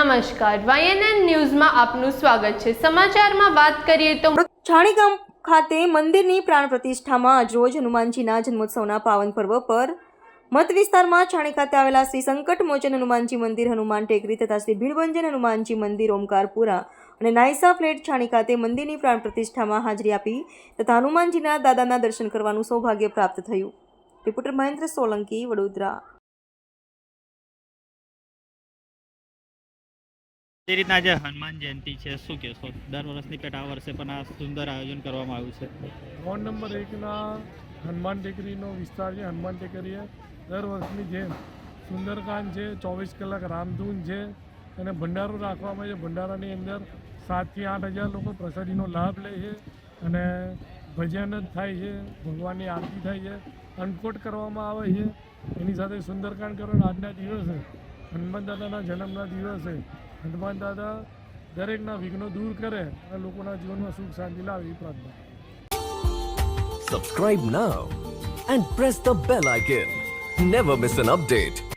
નમસ્કાર. વાયએનએન ન્યૂઝમાં આપનું સ્વાગત છે. સમાચારમાં વાત કરીએ તો છાણીગામ ખાતે મંદિરની પ્રાણ પ્રતિષ્ઠામાં આજ રોજ હનુમાનજીના જન્મોત્સવના પાવન પર્વ પર મત વિસ્તારમાં છાણી ખાતે આવેલા શ્રી સંકટ મોચન હનુમાનજી મંદિર, હનુમાન ટેકરી તથા શ્રી ભીડભંજન હનુમાનજી મંદિર, ઓમકારપુરા અને નાયસા ફ્લેટ છાણી ખાતે મંદિરની પ્રાણ પ્રતિષ્ઠામાં હાજરી આપી તથા હનુમાનજીના દાદાના દર્શન કરવાનું સૌભાગ્ય પ્રાપ્ત થયું. રિપોર્ટર મહેન્દ્ર સોલંકી, વડોદરા. તે રીતના જે હનુમાન જયંતિ છે. શું કહેશો? દર વર્ષની પેટ વર્ષે પણ આ સુંદર આયોજન કરવામાં આવ્યું છે. વોર્ડ નંબર એકના હનુમાન ટેકરીનો વિસ્તાર છે. હનુમાન ટેકરીએ દર વર્ષની જેમ સુંદરકાંડ છે, ચોવીસ કલાક રામધૂન છે અને ભંડારો રાખવામાં છે ભંડારાની અંદર સાતથી આઠ હજાર લોકો પ્રસાદીનો લાભ લે છે અને ભજન જ થાય છે. ભગવાનની આરતી થાય છે. અન્નકોટ કરવામાં આવે છે. એની સાથે સુંદરકાંડ કરવાનો આજના દિવસે હનુમાન દાદાના જન્મના દિવસે હનુમાન દાદા દરેકના વિઘ્નો દૂર કરે અને લોકોના જીવનમાં સુખ શાંતિ લાવે એ પ્રાર્થના Subscribe now and press the bell icon. Never miss an update.